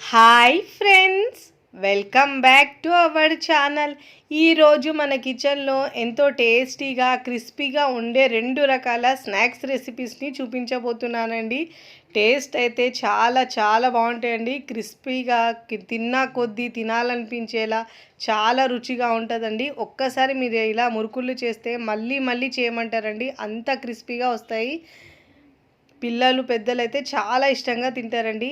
Hi friends welcome back to our channel. ఈరోజు మన కిచెన్లో ఎంతో టేస్టీగా క్రిస్పీగా ఉండే రెండు రకాల స్నాక్స్ రెసిపీస్ని చూపించబోతున్నానండి. టేస్ట్ అయితే చాలా చాలా బాగుంటాయండి. క్రిస్పీగా తిన్నా కొద్దీ తినాలనిపించేలా చాలా రుచిగా ఉంటుందండి. ఒక్కసారి మీరు ఇలా మురుకులు చేస్తే మళ్ళీ మళ్ళీ చేయమంటారండి. అంత క్రిస్పీగా వస్తాయి. పిల్లలు పెద్దలు అయితే చాలా ఇష్టంగా తింటారండి.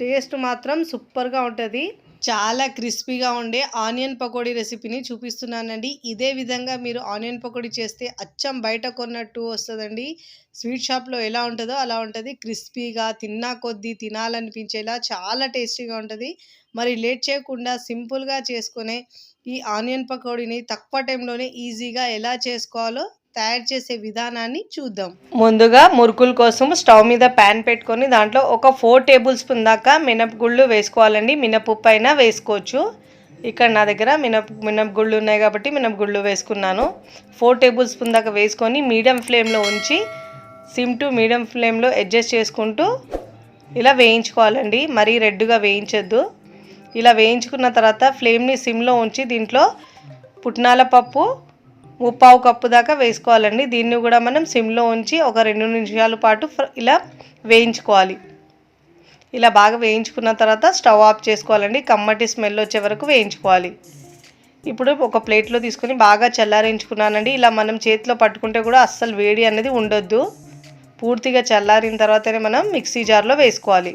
టేస్ట్ మాత్రం సూపర్గా ఉంటుంది. చాలా క్రిస్పీగా ఉండే ఆనియన్ పకోడీ రెసిపీని చూపిస్తున్నానండి. ఇదే విధంగా మీరు ఆనియన్ పకోడీ చేస్తే అచ్చం బయట కొన్నట్టు వస్తుందండి. స్వీట్ షాప్లో ఎలా ఉంటుందో అలా ఉంటుంది. క్రిస్పీగా తిన్నా కొద్దీ తినాలనిపించేలా చాలా టేస్టీగా ఉంటుంది. మరి లేట్ చేయకుండా సింపుల్గా చేసుకునే ఈ ఆనియన్ పకోడీని తక్కువ టైంలోనే ఈజీగా ఎలా చేసుకోవాలో తయారు చేసే విధానాన్ని చూద్దాం. ముందుగా మురుకుల కోసం స్టవ్ మీద ప్యాన్ పెట్టుకొని దాంట్లో ఒక ఫోర్ టేబుల్ స్పూన్ దాకా మినపగుళ్ళు వేసుకోవాలండి. మినపప్పు అయినా వేసుకోవచ్చు. ఇక్కడ నా దగ్గర మినప మినపగుళ్ళు ఉన్నాయి కాబట్టి మినపగుళ్ళు వేసుకున్నాను. ఫోర్ టేబుల్ స్పూన్ దాకా వేసుకొని మీడియం ఫ్లేమ్లో ఉంచి సిమ్ టు మీడియం ఫ్లేమ్లో అడ్జస్ట్ చేసుకుంటూ ఇలా వేయించుకోవాలండి. మరీ రెడ్గా వేయించొద్దు. ఇలా వేయించుకున్న తర్వాత ఫ్లేమ్ని సిమ్లో ఉంచి దీంట్లో పుట్నాల పప్పు ముప్పావు కప్పు దాకా వేసుకోవాలండి. దీన్ని కూడా మనం సిమ్లో ఉంచి ఒక రెండు నిమిషాల పాటు ఇలా వేయించుకోవాలి. ఇలా బాగా వేయించుకున్న తర్వాత స్టవ్ ఆఫ్ చేసుకోవాలండి. కమ్మటి స్మెల్ వచ్చే వరకు వేయించుకోవాలి. ఇప్పుడు ఒక ప్లేట్లో తీసుకొని బాగా చల్లారించుకున్నానండి. ఇలా మనం చేతిలో పట్టుకుంటే కూడా అస్సలు వేడి అనేది ఉండొద్దు. పూర్తిగా చల్లారిన తర్వాతనే మనం మిక్సీ జార్లో వేసుకోవాలి.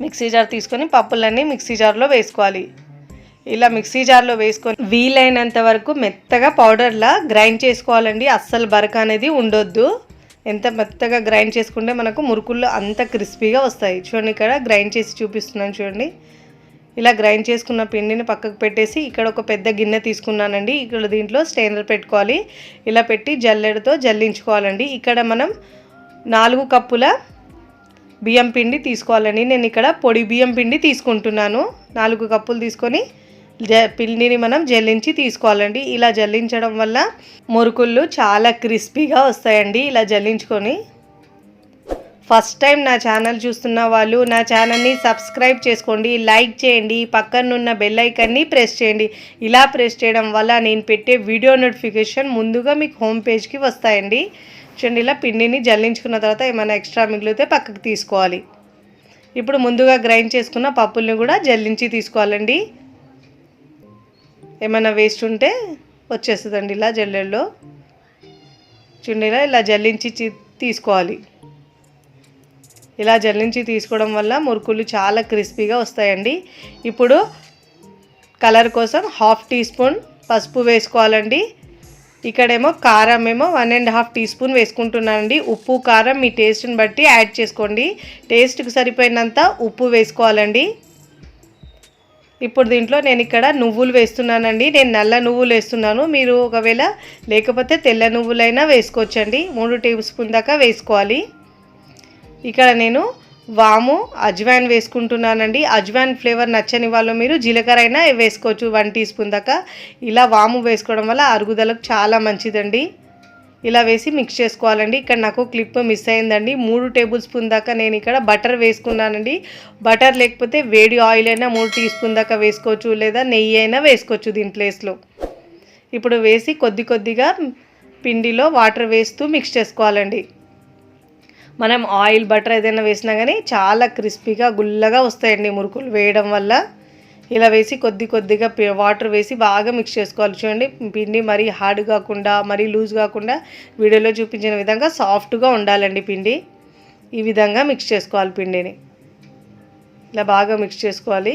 మిక్సీ జార్ తీసుకొని పప్పులన్నీ మిక్సీ జార్లో వేసుకోవాలి. ఇలా మిక్సీ జార్లో వేసుకొని వీలైనంత వరకు మెత్తగా పౌడర్లా గ్రైండ్ చేసుకోవాలండి. అస్సలు బరక అనేది ఉండొద్దు. ఎంత మెత్తగా గ్రైండ్ చేసుకుంటే మనకు మురుకుల్లో అంత క్రిస్పీగా వస్తాయి. చూడండి ఇక్కడ గ్రైండ్ చేసి చూపిస్తున్నాను చూడండి. ఇలా గ్రైండ్ చేసుకున్న పిండిని పక్కకు పెట్టేసి ఇక్కడ ఒక పెద్ద గిన్నె తీసుకున్నానండి. ఇక్కడ దీంట్లో స్టెయినర్ పెట్టుకోవాలి. ఇలా పెట్టి జల్లెడతో జల్లించుకోవాలండి. ఇక్కడ మనం నాలుగు కప్పుల బియ్యం పిండి తీసుకోవాలండి. నేను ఇక్కడ పొడి బియ్యం పిండి తీసుకుంటున్నాను. నాలుగు కప్పులు తీసుకొని పిండిని మనం జల్లించి తీసుకోవాలండి. ఇలా జల్లించడం వల్ల మురుకుళ్ళు చాలా క్రిస్పీగా వస్తాయండి ఇలా జల్లించుకొని. ఫస్ట్ టైం నా ఛానల్ చూస్తున్న వాళ్ళు నా ఛానల్ని సబ్స్క్రైబ్ చేసుకోండి లైక్ చేయండి పక్కనున్న బెల్ ఐకన్ని ప్రెస్ చేయండి. ఇలా ప్రెస్ చేయడం వల్ల నేను పెట్టే వీడియో నోటిఫికేషన్ ముందుగా మీకు హోమ్ పేజ్కి వస్తాయండి. చూడండి ఇలా పిండిని జల్లించుకున్న తర్వాత ఏమైనా ఎక్స్ట్రా మిగిలితే పక్కకు తీసుకోవాలి. ఇప్పుడు ముందుగా గ్రైండ్ చేసుకున్న పప్పుల్ని కూడా జల్లించి తీసుకోవాలండి. ఏమైనా వేస్ట్ ఉంటే వచ్చేస్తుందండి ఇలా జల్లెల్లో చూడండి ఇలా ఇలా జల్లించి చి- తీసుకోవాలి. ఇలా జల్లించి తీసుకోవడం వల్ల మురుకులు చాలా క్రిస్పీగా వస్తాయండి. ఇప్పుడు కలర్ కోసం హాఫ్ టీ స్పూన్ పసుపు వేసుకోవాలండి. ఇక్కడేమో కారం ఏమో one and half teaspoon వేసుకుంటున్నానండి. ఉప్పు కారం మీ టేస్ట్ని బట్టి యాడ్ చేసుకోండి. టేస్ట్కి సరిపోయినంత ఉప్పు వేసుకోవాలండి. ఇప్పుడు దీంట్లో నేను ఇక్కడ నువ్వులు వేస్తున్నానండి. నేను నల్ల నువ్వులు వేస్తున్నాను. మీరు ఒకవేళ లేకపోతే తెల్ల నువ్వులైనా వేసుకోవచ్చండి. మూడు టేబుల్ స్పూన్ దాకా వేసుకోవాలి. ఇక్కడ నేను వాము అజ్వాన్ వేసుకుంటున్నానండి. అజ్వాన్ ఫ్లేవర్ నచ్చని వాళ్ళు మీరు జీలకర్ర అయినా వేసుకోవచ్చు. వన్ టీ స్పూన్ దాకా. ఇలా వాము వేసుకోవడం వల్ల అరుగుదలకు చాలా మంచిదండి. ఇలా వేసి మిక్స్ చేసుకోవాలండి. ఇక్కడ నాకు క్లిప్ మిస్ అయిందండి. మూడు టేబుల్ స్పూన్ దాకా నేను ఇక్కడ బటర్ వేసుకున్నానండి. బటర్ లేకపోతే వేడి ఆయిల్ అయినా మూడు టీ స్పూన్ దాకా వేసుకోవచ్చు లేదా నెయ్యి అయినా వేసుకోవచ్చు దీని ప్లేస్లో ఇప్పుడు వేసి కొద్ది కొద్దిగా పిండిలో వాటర్ వేస్తూ మిక్స్ చేసుకోవాలండి. మనం ఆయిల్ బటర్ ఏదైనా వేసినా కానీ చాలా క్రిస్పీగా గుల్లగా వస్తాయండి మురుకులు వేయడం వల్ల. ఇలా వేసి కొద్ది కొద్దిగా వాటర్ వేసి బాగా మిక్స్ చేసుకోవాలి. చూడండి పిండి మరీ హార్డ్ కాకుండా మరీ లూజ్ కాకుండా వీడియోలో చూపించిన విధంగా సాఫ్ట్గా ఉండాలండి పిండి. ఈ విధంగా మిక్స్ చేసుకోవాలి పిండిని. ఇలా బాగా మిక్స్ చేసుకోవాలి.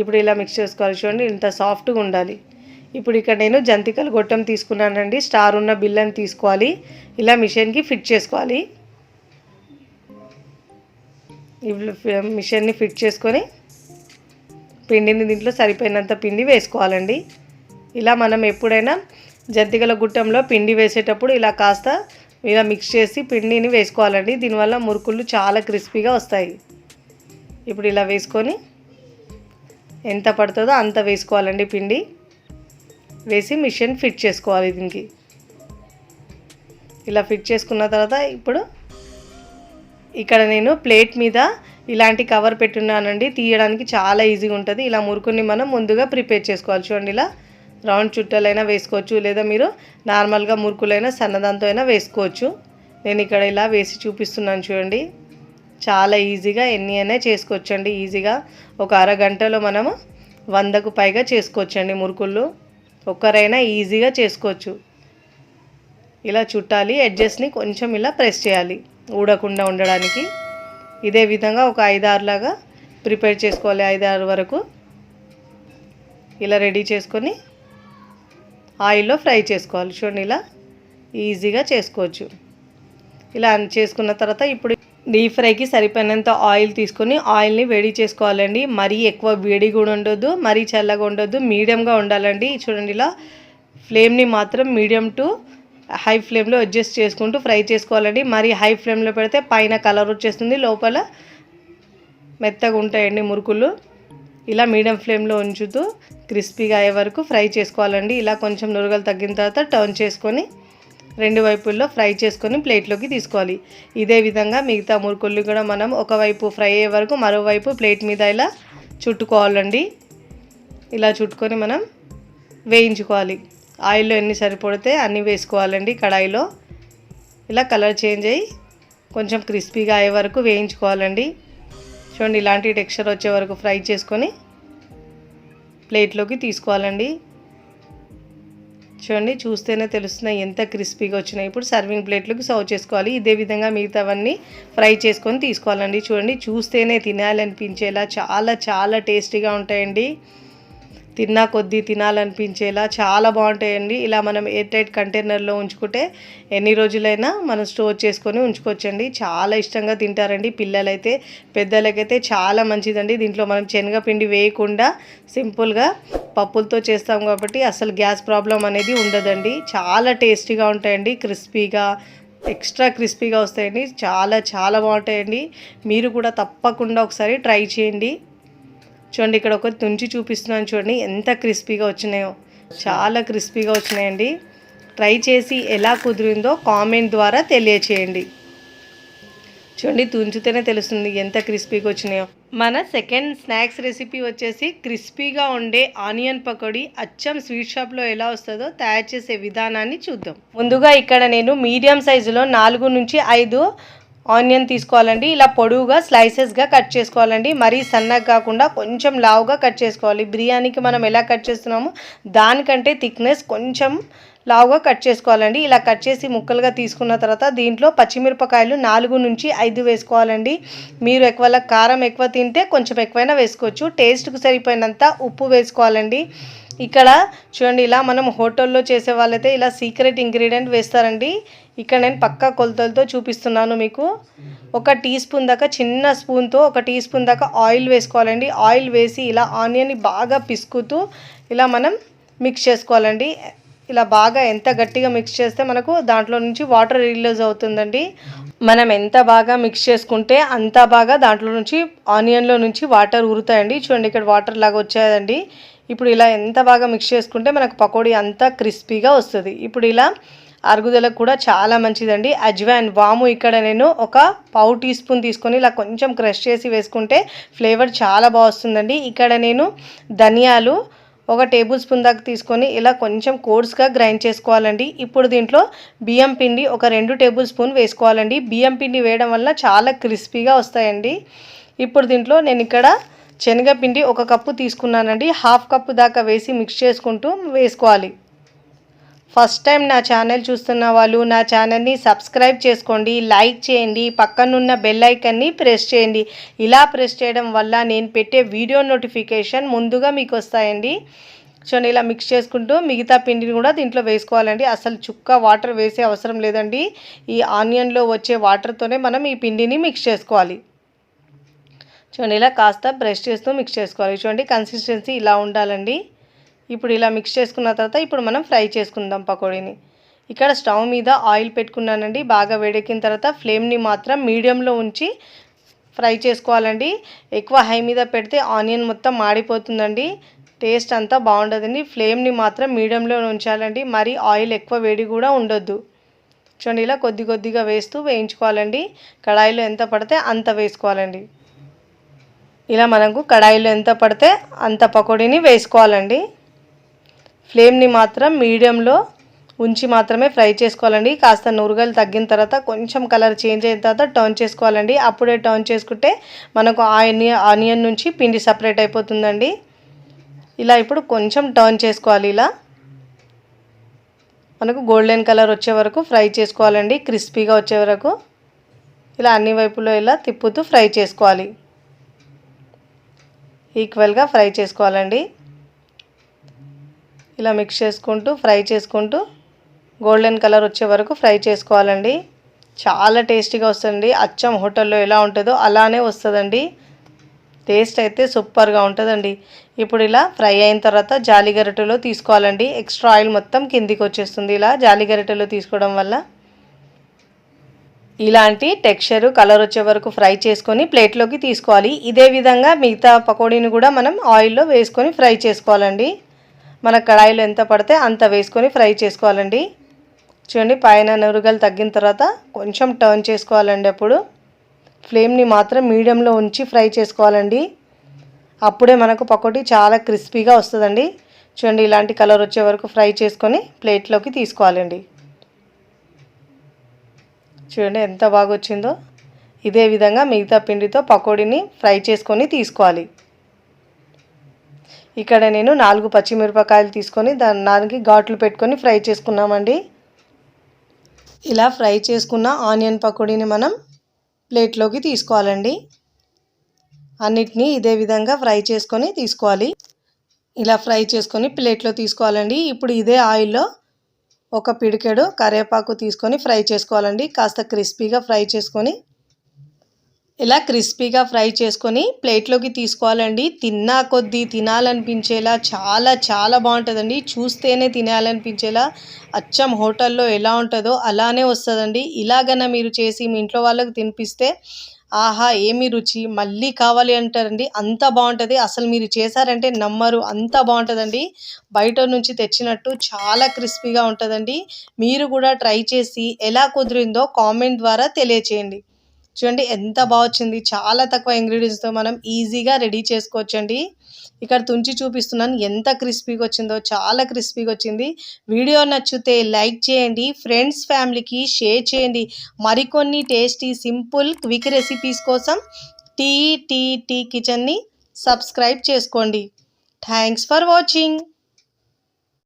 ఇప్పుడు ఇలా మిక్స్ చేసుకోవాలి. చూడండి ఇంత సాఫ్ట్గా ఉండాలి. ఇప్పుడు ఇక్కడ నేను జంతికలు గొట్టం తీసుకున్నానండి. స్టార్ ఉన్న బిల్లని తీసుకోవాలి. ఇలా మిషన్కి ఫిట్ చేసుకోవాలి. ఇప్పుడు మిషన్ని ఫిట్ చేసుకొని పిండిని దీంట్లో సరిపోయినంత పిండి వేసుకోవాలండి. ఇలా మనం ఎప్పుడైనా జంతికల గుట్టంలో పిండి వేసేటప్పుడు ఇలా కాస్త ఇలా మిక్స్ చేసి పిండిని వేసుకోవాలండి. దీనివల్ల మురుకులు చాలా క్రిస్పీగా వస్తాయి. ఇప్పుడు ఇలా వేసుకొని ఎంత పడుతుందో అంత వేసుకోవాలండి పిండి. వేసి మిషన్ ఫిట్ చేసుకోవాలి దీనికి. ఇలా ఫిట్ చేసుకున్న తర్వాత ఇప్పుడు ఇక్కడ నేను ప్లేట్ మీద ఇలాంటి కవర్ పెట్టున్నానండి. తీయడానికి చాలా ఈజీగా ఉంటుంది. ఇలా మురుకుని మనం ముందుగా ప్రిపేర్ చేసుకోవాలి. చూడండి ఇలా రౌండ్ చుట్టలైనా వేసుకోవచ్చు. లేదా మీరు నార్మల్గా మురుకులైనా సన్నదంతో అయినా వేసుకోవచ్చు. నేను ఇక్కడ ఇలా వేసి చూపిస్తున్నాను చూడండి. చాలా ఈజీగా ఎన్ని అయినా చేసుకోవచ్చండి. ఈజీగా ఒక అరగంటలో మనము వందకు పైగా చేసుకోవచ్చండి మురుకుళ్ళు ఒక్కరైనా ఈజీగా చేసుకోవచ్చు. ఇలా చుట్టాలి ఎడ్జెస్ని కొంచెం ఇలా ప్రెస్ చేయాలి. ఊడకుండా ఉండడానికి. ఇదే విధంగా ఒక ఐదారులాగా ప్రిపేర్ చేసుకోవాలి ఐదారు వరకు. ఇలా రెడీ చేసుకొని ఆయిల్లో ఫ్రై చేసుకోవాలి. చూడండి ఇలా ఈజీగా చేసుకోవచ్చు. ఇలా చేసుకున్న తర్వాత ఇప్పుడు డీప్ ఫ్రైకి సరిపోయినంత ఆయిల్ తీసుకొని ఆయిల్ని వేడి చేసుకోవాలండి. మరీ ఎక్కువ వేడి కూడా ఉండొద్దు మరీ చల్లగా ఉండొద్దు మీడియంగా ఉండాలండి. చూడండి ఇలా ఫ్లేమ్ని మాత్రం మీడియం టు హై ఫ్లేమ్లో అడ్జస్ట్ చేసుకుంటూ ఫ్రై చేసుకోవాలండి. మరి హై ఫ్లేమ్లో పెడితే పైన కలర్ వచ్చేస్తుంది. లోపల మెత్తగా ఉంటాయండి మురుకులు. ఇలా మీడియం ఫ్లేమ్లో ఉంచుతూ క్రిస్పీగా అయ్యే వరకు ఫ్రై చేసుకోవాలండి. ఇలా కొంచెం నురగలు తగ్గిన తర్వాత టర్న్ చేసుకొని రెండు వైపుల్లో ఫ్రై చేసుకొని ప్లేట్లోకి తీసుకోవాలి. ఇదే విధంగా మిగతా మురుకులు కూడా మనం ఒకవైపు ఫ్రై అయ్యే వరకు మరోవైపు ప్లేట్ మీద ఇలా చుట్టుకోవాలండి. ఇలా చుట్టుకొని మనం వేయించుకోవాలి. ఆయిల్లో ఎన్ని సరిపడితే అన్నీ వేసుకోవాలండి కడాయిలో. ఇలా కలర్ చేంజ్ అయ్యి కొంచెం క్రిస్పీగా అయ్యే వరకు వేయించుకోవాలండి. చూడండి ఇలాంటి టెక్స్చర్ వచ్చే వరకు ఫ్రై చేసుకొని ప్లేట్లోకి తీసుకోవాలండి. చూడండి చూస్తేనే తెలుస్తున్నాయి ఎంత క్రిస్పీగా వచ్చినాయి. ఇప్పుడు సర్వింగ్ ప్లేట్లోకి సర్వ్ చేసుకోవాలి. ఇదే విధంగా మిగతావన్నీ ఫ్రై చేసుకొని తీసుకోవాలండి. చూడండి చూస్తేనే తినాలనిపించేలా చాలా చాలా టేస్టీగా ఉంటాయండి. తిన్నా కొద్దీ తినాలనిపించేలా చాలా బాగుంటాయండి. ఇలా మనం ఎయిర్ టైట్ కంటైనర్లో ఉంచుకుంటే ఎన్ని రోజులైనా మనం స్టోర్ చేసుకొని ఉంచుకోవచ్చండి. చాలా ఇష్టంగా తింటారండి. పిల్లలైతే పెద్దలకైతే చాలా మంచిదండి. దీంట్లో మనం శనగపిండి వేయకుండా సింపుల్గా పప్పులతో చేస్తాం కాబట్టి అసలు గ్యాస్ ప్రాబ్లం అనేది ఉండదండి. చాలా టేస్టీగా ఉంటాయండి. క్రిస్పీగా ఎక్స్ట్రా క్రిస్పీగా వస్తాయండి. చాలా చాలా బాగుంటాయండి. మీరు కూడా తప్పకుండా ఒకసారి ట్రై చేయండి. చూడండి ఇక్కడ ఒక తుంచి చూపిస్తున్నాను చూడండి ఎంత క్రిస్పీగా వచ్చినాయో. చాలా క్రిస్పీగా వచ్చినాయండి. ట్రై చేసి ఎలా కుదిరిందో కామెంట్ ద్వారా తెలియచేయండి. చూడండి తుంచితేనే తెలుస్తుంది ఎంత క్రిస్పీగా వచ్చినాయో. మన సెకండ్ స్నాక్స్ రెసిపీ వచ్చేసి క్రిస్పీగా ఉండే ఆనియన్ పకోడీ అచ్చం స్వీట్ షాప్లో ఎలా వస్తుందో తయారు చేసే విధానాన్ని చూద్దాం. ముందుగా ఇక్కడ నేను మీడియం సైజులో నాలుగు నుంచి ఐదు ఆనియన్ తీసుకోవాలండి. ఇలా పొడవుగా స్లైసెస్గా కట్ చేసుకోవాలండి. మరీ సన్నగా కాకుండా కొంచెం లావుగా కట్ చేసుకోవాలి. బిర్యానీకి మనం ఎలా కట్ చేస్తున్నామో దానికంటే థిక్నెస్ కొంచెం లావుగా కట్ చేసుకోవాలండి. ఇలా కట్ చేసి ముక్కలుగా తీసుకున్న తర్వాత దీంట్లో పచ్చిమిరపకాయలు నాలుగు నుంచి ఐదు వేసుకోవాలండి. మీరు ఎక్కువ కారం ఎక్కువ తింటే కొంచెం ఎక్కువైనా వేసుకోవచ్చు. టేస్ట్కి సరిపోయినంత ఉప్పు వేసుకోవాలండి. ఇక్కడ చూడండి ఇలా మనం హోటల్లో చేసే వాళ్ళైతే ఇలా సీక్రెట్ ఇంగ్రీడియంట్ వేస్తారండి. ఇక్కడ నేను పక్కా కొలతలతో చూపిస్తున్నాను మీకు. ఒక టీ స్పూన్ దాకా చిన్న స్పూన్తో ఒక టీ స్పూన్ దాకా ఆయిల్ వేసుకోవాలండి. ఆయిల్ వేసి ఇలా ఆనియన్ని బాగా పిసుకుతూ ఇలా మనం మిక్స్ చేసుకోవాలండి. ఇలా బాగా ఎంత గట్టిగా మిక్స్ చేస్తే మనకు దాంట్లో నుంచి వాటర్ రిలీజ్ అవుతుందండి. మనం ఎంత బాగా మిక్స్ చేసుకుంటే అంత బాగా దాంట్లో నుంచి ఆనియన్లో నుంచి వాటర్ ఊరుతాయండి. చూడండి ఇక్కడ వాటర్ లాగా వచ్చాయండి ఇప్పుడు ఇలా ఎంత బాగా మిక్స్ చేసుకుంటే మనకు పకోడీ అంతా క్రిస్పీగా వస్తుంది. ఇప్పుడు ఇలా అరుగుదలకు కూడా చాలా మంచిదండి. అజ్వాన్ వాము ఇక్కడ నేను ఒక పావు టీ స్పూన్ తీసుకొని ఇలా కొంచెం క్రష్ చేసి వేసుకుంటే ఫ్లేవర్ చాలా బాగా వస్తుందండి. ఇక్కడ నేను ధనియాలు ఒక టేబుల్ స్పూన్ దాకా తీసుకొని ఇలా కొంచెం కోర్స్గా గ్రైండ్ చేసుకోవాలండి. ఇప్పుడు దీంట్లో బియ్యం పిండి ఒక రెండు టేబుల్ స్పూన్ వేసుకోవాలండి. బియ్యం పిండి వేయడం వల్ల చాలా క్రిస్పీగా వస్తాయండి. ఇప్పుడు దీంట్లో నేను ఇక్కడ శనగపిండి ఒక కప్పు తీసుకున్నానండి. హాఫ్ కప్పు దాకా వేసి మిక్స్ చేసుకుంటూ వేసుకోవాలి. ఫస్ట్ టైం నా ఛానల్ చూస్తున్న వాళ్ళు నా ఛానల్ని సబ్స్క్రైబ్ చేసుకోండి లైక్ చేయండి పక్కనున్న బెల్ ఐకన్ని ప్రెస్ చేయండి. ఇలా ప్రెస్ చేయడం వల్ల నేను పెట్టే వీడియో నోటిఫికేషన్ ముందుగా మీకు వస్తాయండి సో ఇలా మిక్స్ చేసుకుంటూ మిగతా పిండిని కూడా దీంట్లో వేసుకోవాలండి. అసలు చుక్క వాటర్ వేసే అవసరం లేదండి. ఈ ఆనియన్లో వచ్చే వాటర్తోనే మనం ఈ పిండిని మిక్స్ చేసుకోవాలి. చూడండి ఇలా కాస్త బ్రష్ చేస్తూ మిక్స్ చేసుకోవాలి. చూడండి కన్సిస్టెన్సీ ఇలా ఉండాలండి. ఇప్పుడు ఇలా మిక్స్ చేసుకున్న తర్వాత ఇప్పుడు మనం ఫ్రై చేసుకుందాం పకోడీని. ఇక్కడ స్టవ్ మీద ఆయిల్ పెట్టుకున్నానండి. బాగా వేడెక్కిన తర్వాత ఫ్లేమ్ని మాత్రం మీడియంలో ఉంచి ఫ్రై చేసుకోవాలండి. ఎక్కువ హై మీద పెడితే ఆనియన్ మొత్తం మాడిపోతుందండి. టేస్ట్ అంతా బాగుండదండి. ఫ్లేమ్ని మాత్రం మీడియంలో ఉంచాలండి. మరి ఆయిల్ ఎక్కువ వేడి కూడా ఉండొద్దు. చూడండి ఇలా కొద్ది కొద్దిగా వేస్తూ వేయించుకోవాలండి. కడాయిలో ఎంత పడితే అంత వేసుకోవాలండి. ఇలా మనకు కడాయిలో ఎంత పడితే అంత పకోడీని వేసుకోవాలండి. ఫ్లేమ్ని మాత్రం మీడియంలో ఉంచి మాత్రమే ఫ్రై చేసుకోవాలండి. కాస్త నురుగలు తగ్గిన తర్వాత కొంచెం కలర్ చేంజ్ అయిన తర్వాత టర్న్ చేసుకోవాలండి. అప్పుడే టర్న్ చేసుకుంటే మనకు ఆనియన్ ఆనియన్ నుంచి పిండి సపరేట్ అయిపోతుందండి. ఇలా ఇప్పుడు కొంచెం టర్న్ చేసుకోవాలి ఇలా. మనకు గోల్డెన్ కలర్ వచ్చే వరకు ఫ్రై చేసుకోవాలండి. క్రిస్పీగా వచ్చే వరకు ఇలా అన్ని వైపులో ఇలా తిప్పుతూ ఫ్రై చేసుకోవాలి. ఈక్వల్గా ఫ్రై చేసుకోవాలండి. ఇలా మిక్స్ చేసుకుంటూ ఫ్రై చేసుకుంటూ గోల్డెన్ కలర్ వచ్చే వరకు ఫ్రై చేసుకోవాలండి. చాలా టేస్టీగా వస్తుంది అచ్చం హోటల్లో ఎలా ఉంటుందో అలానే వస్తుందండి. టేస్ట్ అయితే సూపర్గా ఉంటుందండి. ఇప్పుడు ఇలా ఫ్రై అయిన తర్వాత జాలి గరిటెలో తీసుకోవాలండి. ఎక్స్ట్రా ఆయిల్ మొత్తం కిందికి వచ్చేస్తుంది ఇలా జాలి గరిటెలో తీసుకోవడం వల్ల. ఇలాంటి టెక్స్చరు కలర్ వచ్చే వరకు ఫ్రై చేసుకొని ప్లేట్లోకి తీసుకోవాలి. ఇదే విధంగా మిగతా పకోడీని కూడా మనం ఆయిల్లో వేసుకొని ఫ్రై చేసుకోవాలండి. మన కడాయిలో ఎంత పడితే అంత వేసుకొని ఫ్రై చేసుకోవాలండి. చూడండి పైన నురుగలు తగ్గిన తర్వాత కొంచెం టర్న్ చేసుకోవాలండి అప్పుడు. ఫ్లేమ్ని మాత్రం మీడియంలో ఉంచి ఫ్రై చేసుకోవాలండి. అప్పుడే మనకు పకోడీ చాలా క్రిస్పీగా వస్తుందండి. చూడండి ఇలాంటి కలర్ వచ్చే వరకు ఫ్రై చేసుకొని ప్లేట్లోకి తీసుకోవాలండి. చూడండి ఎంత బాగా వచ్చిందో ఇదే విధంగా మిగతా పిండితో పకోడీని ఫ్రై చేసుకొని తీసుకోవాలి. ఇక్కడ నేను నాలుగు పచ్చిమిరపకాయలు తీసుకొని దాని దానికి ఘాట్లు పెట్టుకొని ఫ్రై చేసుకున్నామండి. ఇలా ఫ్రై చేసుకున్న ఆనియన్ పకోడీని మనం ప్లేట్లోకి తీసుకోవాలండి. అన్నిటినీ ఇదే విధంగా ఫ్రై చేసుకొని తీసుకోవాలి. ఇలా ఫ్రై చేసుకొని ప్లేట్లో తీసుకోవాలండి. ఇప్పుడు ఇదే ఆయిల్లో ఒక పిడికెడు కరివేపాకు తీసుకొని ఫ్రై చేసుకోవాలండి. కాస్త క్రిస్పీగా ఫ్రై చేసుకొని ఇలా క్రిస్పీగా ఫ్రై చేసుకొని ప్లేట్లోకి తీసుకోవాలండి. తిన్నా కొద్దీ తినాలనిపించేలా చాలా చాలా బాగుంటుందండి. చూస్తేనే తినాలనిపించేలా. అచ్చం హోటల్లో ఎలా ఉంటుందో అలానే వస్తుందండి. ఇలాగన్నా మీరు చేసి మీ ఇంట్లో వాళ్ళకు తినిపిస్తే ఆహా ఏమి రుచి మళ్ళీ కావాలి అంటారండి. అంత బాగుంటుంది. అసలు మీరు చేశారంటే నమ్మరు. అంత బాగుంటుందండి. బయట నుంచి తెచ్చినట్టు చాలా క్రిస్పీగా ఉంటుందండి. మీరు కూడా ట్రై చేసి ఎలా కుదిరిందో కామెంట్ ద్వారా తెలియచేయండి. చూడండి ఎంత బాగా వచ్చింది. చాలా తక్కువ ఇంగ్రీడియంట్స్తో మనం ఈజీగా రెడీ చేసుకోవచ్చండి. ఇక్కడ తుంచి చూపిస్తున్నాను ఎంత క్రిస్పీగా వచ్చిందో చాలా క్రిస్పీగా వచ్చింది. వీడియో నచ్చితే లైక్ చేయండి ఫ్రెండ్స్ ఫ్యామిలీకి షేర్ చేయండి. మరికొన్ని టేస్టీ సింపుల్ క్విక్ రెసిపీస్ కోసం టీ టీ టీ కిచెన్ని సబ్స్క్రైబ్ చేసుకోండి. Thanks for watching